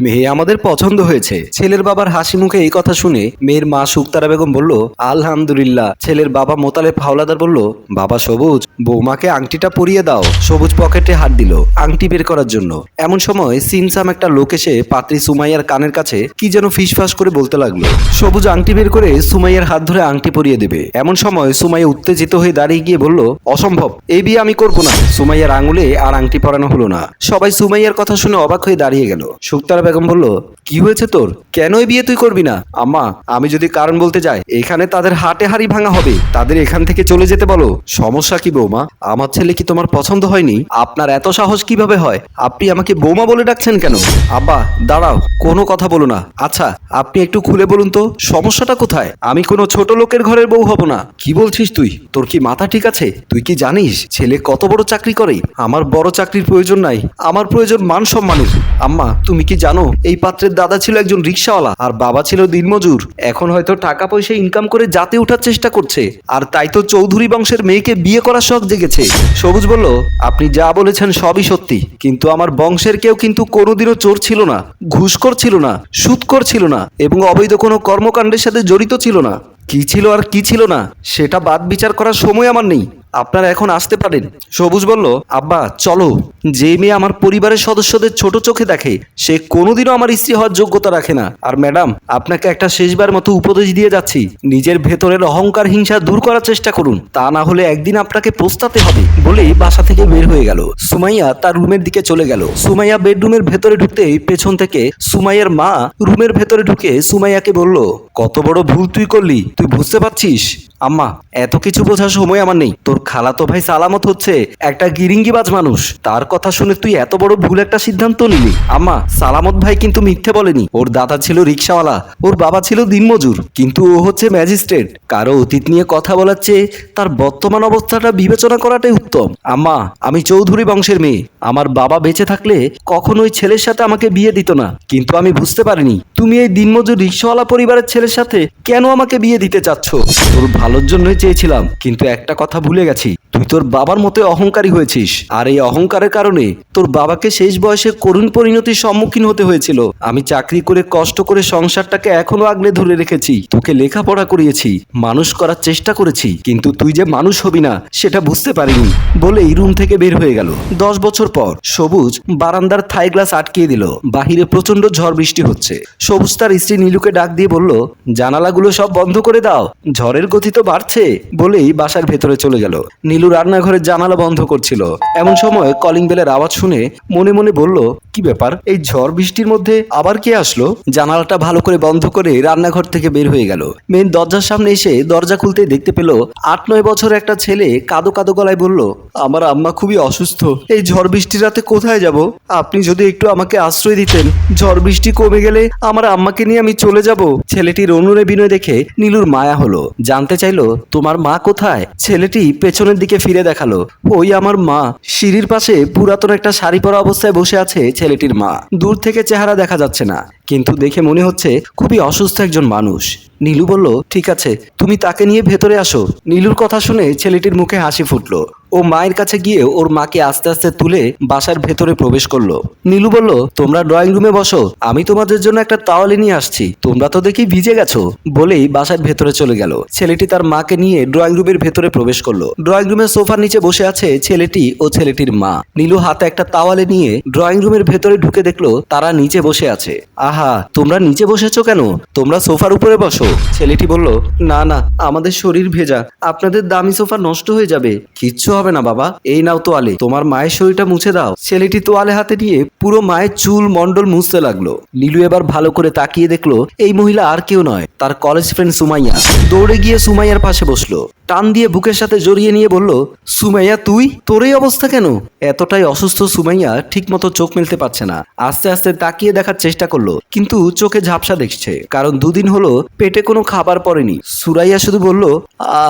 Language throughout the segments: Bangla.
মেয়ে আমাদের পছন্দ হয়েছে। ছেলের বাবার হাসি মুখে এই কথা শুনে মেয়ের মা শুক্তারা বেগম বলল, আলহামদুলিল্লাহ। ছেলের বাবা মোতালে হাওলাদার বলল, বাবা সবুজ, বৌমাকে আংটিটা পরিয়ে দাও। সবুজ পকেটে হাত দিল আংটি বের করার জন্য। এমন সময় সিনসাম একটা লোক এসে পাত্রী সুমাইয়ার কানের কাছে কি যেন ফিসফাস করে বলতে লাগল। সবুজ আংটি বের করে সুমাইয়ার হাত ধরে আংটি পরিয়ে দেবে। এমন সময় সুমাইয়া উত্তেজিত হয়ে দাঁড়িয়ে গিয়ে বলল, অসম্ভব, এই বিয়ে আমি করব না। সুমাইয়ার আঙুলে আর আংটি পরানো হলো না। সবাই সুমাইয়ার কথা শুনে অবাক হয়ে দাঁড়িয়ে গেল। শুক্তারা বেগম বলল, কি হয়েছে তোর? কেন এই বিয়ে তুই করবি না? আম্মা, আমি যদি কারণ বলতে যাই, এখানে তাদের হাটে হাড়ি ভাঙা হবে। তাদের এখান থেকে চলে যেতে বলো। সমস্যা কি বৌমা? আমার ছেলে কি তোমার পছন্দ হয়নি? আপনার এত সাহস কীভাবে হয়? আপনি আমাকে বৌমা বলে ডাকছেন কেন? আব্বা, দাঁড়াও, কোনো কথা বলো না। আচ্ছা আপনি একটু খুলে বলুন তো, সমস্যাটা কোথায়? আমি কোনো ছোট লোকের ঘরের বউ হব না। কি বলছিস তুই? তোর কি মাথা ঠিক আছে? তুই কি জানিস, ছেলে কত বড় চাকরি করে? আমার বড় চাকরির প্রয়োজন নাই। আমার প্রয়োজন মান সম্মানের। আম্মা, তুমি কি জানো এই পাত্রের দাদা ছিল একজন রিক্সাওয়ালা আর বাবা ছিল দিনমজুর। এখন হয়তো টাকা পয়সা ইনকাম করে জাতে ওঠার চেষ্টা করছে। আর তাই তো চৌধুরী বংশের মেয়েকে বিয়ে করার শখ জেগেছে। সবুজ বলল, আপনি যা বলেছেন সবই সত্যি। কিন্তু আমার বংশের কেউ কিন্তু কোনোদিনও চোর ছিল না, ঘুষখোর ছিল না সুদখোর ছিল না এবং অবৈধ কোনো কর্মকাণ্ডের সাথে জড়িত ছিল না। কি ছিল আর কি ছিল না, সেটা বাদ বিচার করার সময় আমার নেই। আপনারা এখন আসতে পারেন। সবুজ বলল, আব্বা, চলো। যে মেয়ে আমার পরিবারের সদস্যদের ছোট চোখে দেখে, সে কোনোদিনও আমার স্ত্রী হওয়ার যোগ্যতা রাখে না। আর ম্যাডাম, আপনাকে একটা শেষবার মতো উপদেশ দিয়ে যাচ্ছি। নিজের ভেতরের অহংকার হিংসা দূর করার চেষ্টা করুন। তা না হলে একদিন আপনাকে পোস্তাতে হবে। বলেই বাসা থেকে বের হয়ে গেল। সুমাইয়া তার রুমের দিকে চলে গেল। সুমাইয়া বেডরুমের ভেতরে ঢুকতেই পেছন থেকে সুমাইয়ার মা রুমের ভেতরে ঢুকে সুমাইয়াকে বলল, কত বড় ভুল তুই করলি। তুই বুঝতে পারছিস? আম্মা, এত কিছু বোঝার সময় আমার নেই। তোর খালাতো ভাই সালামত হচ্ছে, একটা গিরিঙ্গিবাজ মানুষ। তার কথা শুনে তুই এত বড় ভুল একটা সিদ্ধান্ত নিলি। আম্মা, সালামত ভাই কিন্তু মিথ্যে বলেনি। ওর দাদা ছিল রিক্সাওয়ালা, ওর বাবা ছিল দিনমজুর। কিন্তু ও হচ্ছে ম্যাজিস্ট্রেট। কারও অতীত নিয়ে কথা বলার চেয়ে তার বর্তমান অবস্থাটা বিবেচনা করাটাই উত্তম। আম্মা, আমি চৌধুরী বংশের মেয়ে। আমার বাবা বেঁচে থাকলে কখনো কখনোই ছেলের সাথে আমাকে বিয়ে দিত না। কিন্তু আমি বুঝতে পারিনি, তুমি এই দিনমজুর রিক্সাওয়ালা পরিবারের ছেলের সাথে কেন আমাকে বিয়ে দিতে চাচ্ছ? তোর ভালোর জন্যই চেয়েছিলাম কিন্তু একটা কথা ভুলে গেছি। তুই তোর বাবার মতো অহংকারী হয়েছিস। আর এই অহংকারের কারণে তোর বাবাকে শেষ বয়সে করুণ পরিণতির সম্মুখীন হতে হয়েছিল। আমি চাকরি করে কষ্ট করে সংসারটাকে এখনও আগলে ধরে রেখেছি। তোকে লেখাপড়া করিয়েছি, মানুষ করার চেষ্টা করেছি, কিন্তু তুই যে মানুষ হবি না, সেটা বুঝতে পারিনি, বলে এই রুম থেকে বের হয়ে গেল। দশ বছর পর সবুজ বারান্দার থাই গ্লাস আটকিয়ে দিল। বাহিরে প্রচণ্ড ঝড় বৃষ্টি হচ্ছে। সবুজ তার স্ত্রী নীলুকে ডাক দিয়ে বলল, জানালাগুলো সব বন্ধ করে দাও, ঝড়ের গতি তো বাড়ছে, বলেই বাসার ভেতরে চলে গেল। নীলু রান্নাঘরের জানালা বন্ধ করছিল। এমন সময় কলিং বেলের আওয়াজ শুনে মনে মনে বলল কি ব্যাপার? এই ঝড় বৃষ্টির মধ্যে আবার কে আসলো? জানালাটা ভালো করে বন্ধ করে রান্নাঘর থেকে বের হয়ে গেল। মেন দরজার সামনে এসে দরজা খুলতে দেখতে পেল আট নয় বছর একটা ছেলে কাদো কাদো গলায় বলল, আমার আম্মা খুবই অসুস্থ। এই ঝড় বৃষ্টির রাতে কোথায় যাব? আপনি যদি একটু আমাকে আশ্রয় দিতেন। ঝড় বৃষ্টি কমে গেলে আমার আম্মাকে নিয়ে আমি চলে যাব। ছেলেটির অনুরে বিনয় দেখে নীলুর মায়া হলো। জানতে চাইলো, তোমার মা কোথায়? ছেলেটি পেছনের দিকে ফিরে দেখাল, ওই আমার মা। সিঁড়ির পাশে পুরাতন একটা শাড়ি পরা অবস্থায় বসে আছে ছেলেটির মা। দূর থেকে চেহারা দেখা যাচ্ছে না, কিন্তু দেখে মনে হচ্ছে খুবই অসুস্থ একজন মানুষ। নীলু বলল, ঠিক আছে, তুমি তাকে নিয়ে ভেতরে আসো। নীলুর কথা শুনে ছেলেটির মুখে হাসি ফুটলো। ও মায়ের কাছে গিয়ে ওর মাকে আস্তে আস্তে তুলে বাসার ভেতরে প্রবেশ করল। নীলু বলল, তোমরা ড্রয়িং রুমে বসো, আমি তোমাদের জন্য একটা তাওয়ালে নিয়ে আসছি, তোমরা তো দেখি ভিজে গেছো। বলেই বাসার ভেতরে চলে গেল। ছেলেটি তার মাকে নিয়ে ড্রয়িং রুমের ভেতরে প্রবেশ করল। ড্রয়িং রুমের সোফার নিচে বসে আছে ছেলেটি ও ছেলেটির মা। নীলু হাতে একটা তাওয়ালে নিয়ে ড্রয়িং রুমের ভেতরে ঢুকে দেখল তারা নিচে বসে আছে। আহা, তোমরা নিচে বসেছো কেন? তোমরা সোফার উপরে বসো। ছেলেটি বলল, না না, আমাদের শরীর ভেজা, আপনাদের দামি সোফা নষ্ট হয়ে যাবে। কিচ্ছু হবে না বাবা। এই নাও তোয়ালে। তোমার মায়ের শরীরটা মুছে দাও। ছেলেটি তোয়ালে হাতে নিয়ে পুরো মায়ের চুল মন্ডল মুছতে লাগল। লিলু এবার ভালো করে তাকিয়ে দেখল, এই মহিলা আর কেউ নয়, তার কলেজ ফ্রেন্ড সুমাইয়া। দৌড়ে গিয়ে সুমাইয়ার পাশে বসল। টান দিয়ে বুকের সাথে জড়িয়ে নিয়ে বলল, সুমাইয়া, তুই? তোর এই অবস্থা কেন? এতটাই অসুস্থ সুমাইয়া ঠিকমতো চোখ মেলতে পারছে না। আস্তে আস্তে তাকিয়ে দেখার চেষ্টা করল, কিন্তু চোখে ঝাপসা দেখছে, কারণ দুদিন হলো পেটে কোনো খাবার পড়েনি। সুরাইয়া শুধু বলল,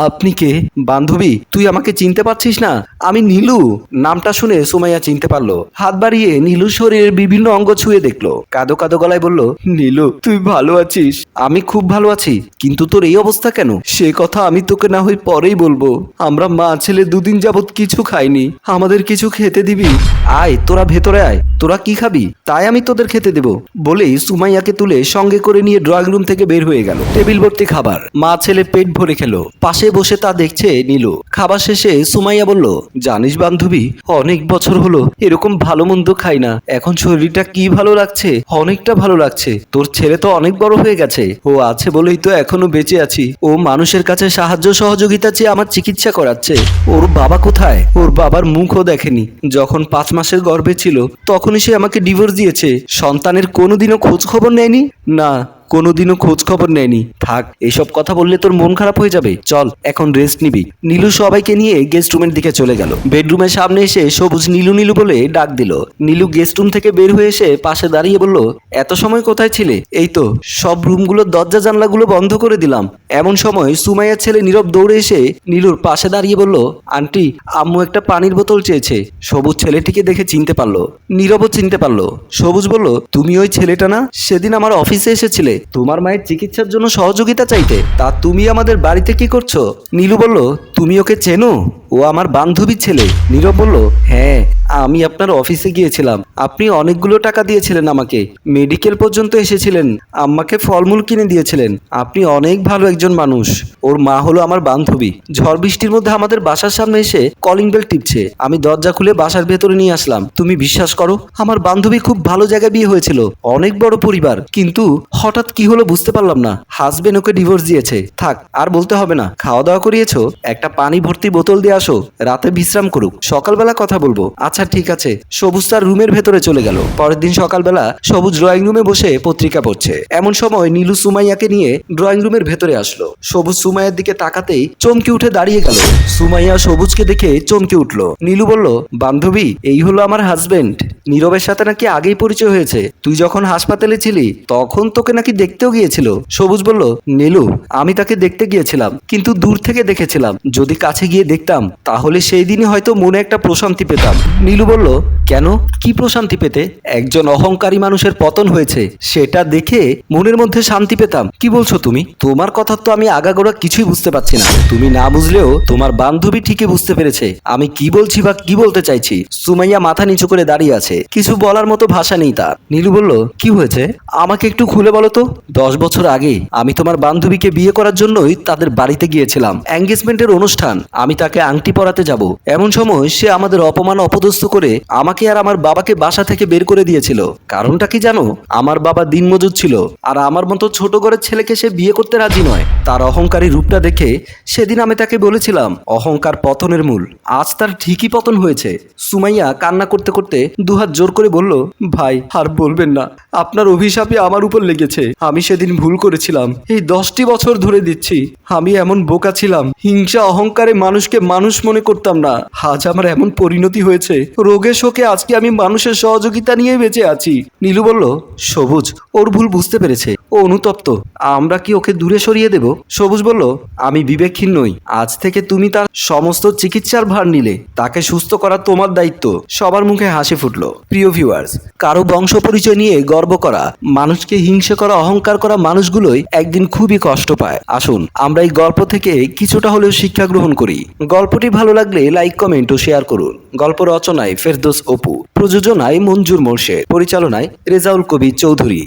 আপনি কে? বান্ধবী? তুই আমাকে চিনতে পারছিস না? আমি নীলু। নামটা শুনে সুমাইয়া চিনতে পারল। হাত বাড়িয়ে নীলু শরীরের বিভিন্ন অঙ্গ ছুঁয়ে দেখল। কাদো কাদো গলায় বলল, নীলু, তুই ভালো আছিস? আমি খুব ভালো আছি, কিন্তু তোর এই অবস্থা কেন? সে কথা আমি তোকে না হই পরেই বলব, আমরা মা ছেলে দুদিন যাবত কিছু খাইনি। আমাদের কিছু খেতে দিবি? আয়, তোরা ভেতরে আয়। তোরা কি খাবি? তাই আমি তোদের খেতে দেব। বলেই সুমাইয়াকে তুলে সঙ্গে করে নিয়ে ড্রয়িং রুম থেকে বের হয়ে গেল। টেবিল ভর্তি খাবার। মা ছেলে পেট ভরে খেলো। পাশে বসে তা দেখছে নীলু। খাবার শেষে সুমাইয়া বলল, জানিস বান্ধবী, অনেক বছর হলো, এরকম ভালো মন্দ খাই না। এখন শরীরটা কি ভালো লাগছে? অনেকটা ভালো লাগছে। তোর ছেলে তো অনেক বড় হয়ে গেছে। ও আছে বলেই তো এখনও বেঁচে আছি। ও মানুষের কাছে সাহায্য সহযোগিতা চেয়ে আমার চিকিৎসা করাচ্ছে, ওর বাবা কোথায়? ওর বাবার মুখও দেখেনি। যখন পাঁচ মাসের গর্ভে ছিল, তখনই সে আমাকে ডিভোর্স দিয়েছে। সন্তানের কোনোদিনও খোঁজ খবর নেয়নি? না। কোনোদিনও খোঁজ খবর নেয়নি। থাক এইসব কথা বললে তোর মন খারাপ হয়ে যাবে। চল, এখন রেস্ট নিবি। নীলু সবাইকে নিয়ে গেস্ট রুমের দিকে চলে গেল। বেডরুমের সামনে এসে সবুজ নীলু নীলু বলে ডাক দিল। নীলু গেস্ট রুম থেকে বের হয়ে এসে পাশে দাঁড়িয়ে বলল, এত সময় কোথায় ছিলে? এই তো, সব রুমগুলোর দরজা জানলাগুলো বন্ধ করে দিলাম। এমন সময় সুমাইয়ার ছেলে নীরব দৌড়ে এসে নীলুর পাশে দাঁড়িয়ে বলল, আন্টি, আম্মু একটা পানির বোতল চেয়েছে। সবুজ ছেলেটিকে দেখে চিনতে পারল। নীরবও চিনতে পারল। সবুজ বলল, তুমি ওই ছেলেটা না? সেদিন আমার অফিসে এসেছিলে। তোমার মায়ের চিকিৎসার জন্য সহযোগিতা চাইতে, তা তুমি আমাদের বাড়িতে কি করছ? নীলু বলল, তুমি ওকে চেনো? ও আমার বান্ধবীর ছেলে। নীরব বলল হ্যাঁ আমি আপনার অফিসে গিয়েছিলাম। আপনি অনেকগুলো টাকা দিয়েছিলেন আমাকে। মেডিকেল পর্যন্ত এসেছিলেন। আম্মাকে ফলমূল কিনে দিয়েছিলেন। আপনি অনেক ভালো একজন মানুষ। ওর মা হলো আমার বান্ধবী। ঝড় বৃষ্টির মধ্যে আমাদের বাসার সামনে এসে কলিং বেল টিপছে। আমি দরজা খুলে বাসার ভেতরে নিয়ে আসলাম। তুমি বিশ্বাস করো, আমার বান্ধবী খুব ভালো জায়গায় বিয়ে হয়েছিল। অনেক বড় পরিবার। কিন্তু হঠাৎ কি হলো বুঝতে পারলাম না। হাজবেন্ড ওকে ডিভোর্স দিয়েছে। থাক, আর বলতে হবে না। খাওয়া দাওয়া করিয়েছো, একটা পানি ভর্তি বোতল দিয়ে আসো, রাতে বিশ্রাম করুক। সকালবেলা কথা বলব। আচ্ছা ঠিক আছে। সবুজ তার রুমের ভেতরে চলে গেল। পরের দিন সকালবেলা সবুজ ড্রয়িং রুমে বসে পত্রিকা পড়ছে। এমন সময় নীলু সুমাইয়াকে নিয়ে ড্রয়িং রুমের ভেতরে আসলো। সবুজ সুমাইয়ার দিকে তাকাতেই চমকে উঠে দাঁড়িয়ে গেল। সুমাইয়া সবুজকে দেখে চমকে উঠল। নীলু বলল, বান্ধবী, এই হলো আমার হাজবেন্ড নীরবের সাথে নাকি আগেই পরিচয় হয়েছে। তুই যখন হাসপাতালে ছিলি, তখন তোকে নাকি দেখতেও গিয়েছিল। সবুজ বলল, নীলু, আমি তাকে দেখতে গিয়েছিলাম, কিন্তু দূর থেকে দেখেছিলাম। যদি কাছে গিয়ে দেখতাম, তাহলে সেই দিনই হয়তো মনে একটা প্রশান্তি পেতাম। নীলু বলল কেন? কি প্রশান্তি পেতে? একজন অহংকারী মানুষের পতন হয়েছে, সেটা দেখে মনের মধ্যে শান্তি পেতাম। কি বলছো তুমি? তোমার কথা তো আমি আগাগোড়া কিছুই বুঝতে পারছি না। তুমি না বুঝলেও তোমার বান্ধবী ঠিকই বুঝতে পেরেছে। আমি কি বলছি বা কি বলতে চাইছি? সুমাইয়া মাথা নিচু করে দাঁড়িয়ে আছে। কিছু বলার মতো ভাষা নেই তার। নীলু বলল, কি হয়েছে? আমাকে একটু খুলে বলো তো? দশ বছর আগে আমি তোমার বান্ধবীকে বিয়ে করার জন্যই তাদের বাড়িতে গিয়েছিলাম। এঙ্গেজমেন্টের অনুষ্ঠান। আমি তাকে আংটি পরাতে যাব। এমন সময় সে আমাদের অপমান অপদস্থ করে আমাকে আর আমার বাবাকে বাসা থেকে বের করে দিয়েছিল। কারণটা কি জানো? আমার বাবা দিনমজুর ছিল, আর আমার মতো ছোট ঘরের ছেলেকে সে বিয়ে করতে রাজি নয়। তার অহংকারী রূপটা দেখে সেদিন আমি তাকে বলেছিলাম, অহংকার পতনের মূল। আজ তার ঠিকই পতন হয়েছে। সুমাইয়া কান্না করতে করতে দুহাত জোর করে বলল, ভাই, আর বলবেন না। আপনার অভিশাপে আমার উপর লেগেছে। আমি সেদিন ভুল করেছিলাম। এই দশটি বছর ধরে দিচ্ছি। আমি এমন বোকা ছিলাম। হিংসা অহংকারে মানুষকে মানুষ মনে করতাম না। আজ আমার এমন পরিণতি হয়েছে। রোগে শোকে আজকে আমি মানুষের সহযোগিতা নিয়ে বেঁচে আছি। নীলু বলল, সবুজ, ওর ভুল বুঝতে পেরেছে। ও অনুতপ্ত। আমরা কি ওকে দূরে সরিয়ে দেব? সবুজ বলল, আমি বিবেকহীন নই। আজ থেকে তুমি তার সমস্ত চিকিৎসার ভার নিলে। তাকে সুস্থ করা তোমার দায়িত্ব। সবার মুখে হাসি ফুটলো। প্রিয় ভিউয়ার্স কারও বংশ পরিচয় নিয়ে গর্ব করা, মানুষকে হিংসা করা, অহংকার করা মানুষগুলোই একদিন খুবই কষ্ট পায়। আসুন, আমরা এই গল্প থেকে কিছুটা হলেও শিক্ষা গ্রহণ করি। গল্পটি ভালো লাগলে লাইক, কমেন্ট ও শেয়ার করুন। গল্প রচনায় ফেরদোস অপু। প্রযোজনায় মঞ্জুর মোর্শেদ পরিচালনায় রেজাউল কবির চৌধুরী।